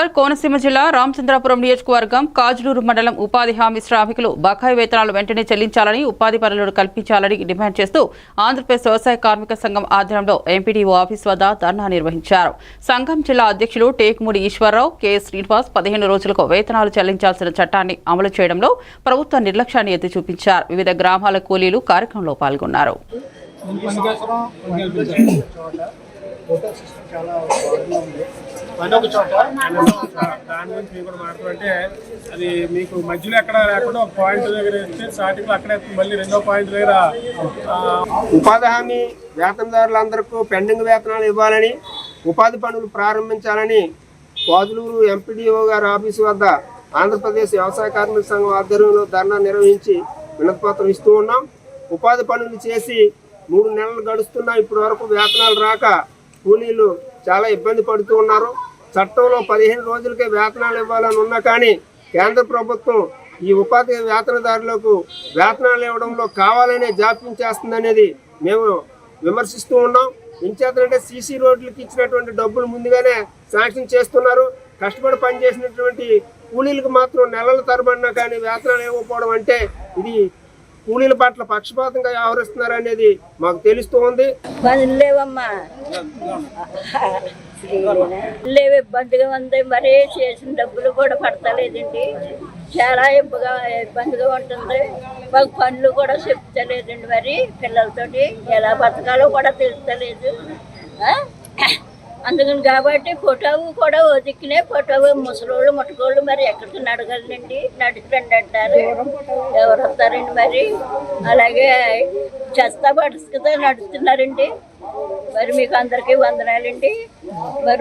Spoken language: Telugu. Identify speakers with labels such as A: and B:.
A: నమస్కార్ కోనసీమ జిల్లా రామచంద్రాపురం నియోజకవర్గం కాజులూరు మండలం ఉపాధి హామీ శ్రామికులు బకాయి వేతనాలు వెంటనే చెల్లించాలని ఉపాధి పనులను కల్పించాలని డిమాండ్ చేస్తూ ఆంధ్రప్రదేశ్ వ్యవసాయ కార్మిక సంఘం ఆధ్వర్యంలో ఎంపీడీఓ ఆఫీస్ వద్ద ధర్నా నిర్వహించారు. సంఘం జిల్లా అధ్యక్షులు టేకుమూడి ఈశ్వరరావు కె శ్రీనివాస్ పదిహేను రోజులకు వేతనాలు చెల్లించాల్సిన చట్టాన్ని అమలు చేయడంలో ప్రభుత్వ నిర్లక్ష్యాన్ని ఎత్తి చూపించారు. వివిధ గ్రామాల కూలీలు కార్యక్రమంలో పాల్గొన్నారు.
B: పని ఒక చోట దాని గురించి మీకు కూడా మాట్లాడుతుంటే అది మీకు మధ్యలో ఎక్కడ లేకుండా ఒక పాయింట్ దగ్గర ఇస్తే స్టార్టింగ్లో అక్కడే మళ్ళీ రెండో పాయింట్ దగ్గర ఆ,
C: ఉపాధి హామీ వేతనదారులందరికీ పెండింగ్ వేతనాలు ఇవ్వాలని ఉపాధి పనులు ప్రారంభించాలని కోదులూరు ఎంపీడీఓ గారి ఆఫీసు వద్ద ఆంధ్రప్రదేశ్ వ్యవసాయ కార్మిక సంఘం ఆధ్వర్యంలో ధర్నా నిర్వహించి వినతిపత్రం ఇస్తూ ఉన్నాం. ఉపాధి పనులు చేసి మూడు నెలలు గడుస్తున్నా ఇప్పటి వరకు వేతనాలు రాక కూలీలు చాలా ఇబ్బంది పడుతూ ఉన్నారు. చట్టంలో పదిహేను రోజులకే వేతనాలు ఇవ్వాలని ఉన్నా కానీ కేంద్ర ప్రభుత్వం ఈ ఉపాధి వేతనదారులకు వేతనాలు ఇవ్వడంలో కావాలనే జాప్యం చేస్తుందనేది మేము విమర్శిస్తూ ఉన్నాం. ఇంచేతంటే సీసీ రోడ్లకు ఇచ్చినటువంటి డబ్బులు ముందుగానే శాంక్షన్ చేస్తున్నారు. కష్టపడి పనిచేసినటువంటి కూలీలకు మాత్రం నెలల తరబడినా కానీ వేతనాలు ఇవ్వకపోవడం అంటే ఇది కూలీల పట్ల పక్షపాతంగా వ్యవహరిస్తున్నారు అనేది మాకు తెలుస్తూ ఉంది.
D: లేవమ్మా. లేవు ఇబ్బందిగా ఉంది మరి చేసిన డబ్బులు కూడా పడతలేదండి. చాలా ఇబ్బగా ఇబ్బందిగా ఉంటుంది. మాకు పనులు కూడా చెప్తలేదండి మరి పిల్లలతోటి. ఎలా బతకాలో కూడా తెలుస్తలేదు. అందుకని కాబట్టి ఫోటోవు కూడా ఒదిక్కినే ఫోటోవు. ముసలోళ్ళు ముట్టుకోళ్ళు మరి ఎక్కడికి నడగలండి నడిచిరండి అంటారు. ఎవరు వస్తారండి మరి? అలాగే చెత్త పడుచుకుతో నడుస్తున్నారండి. మరి మీకు అందరికీ వందనాలండి. మరి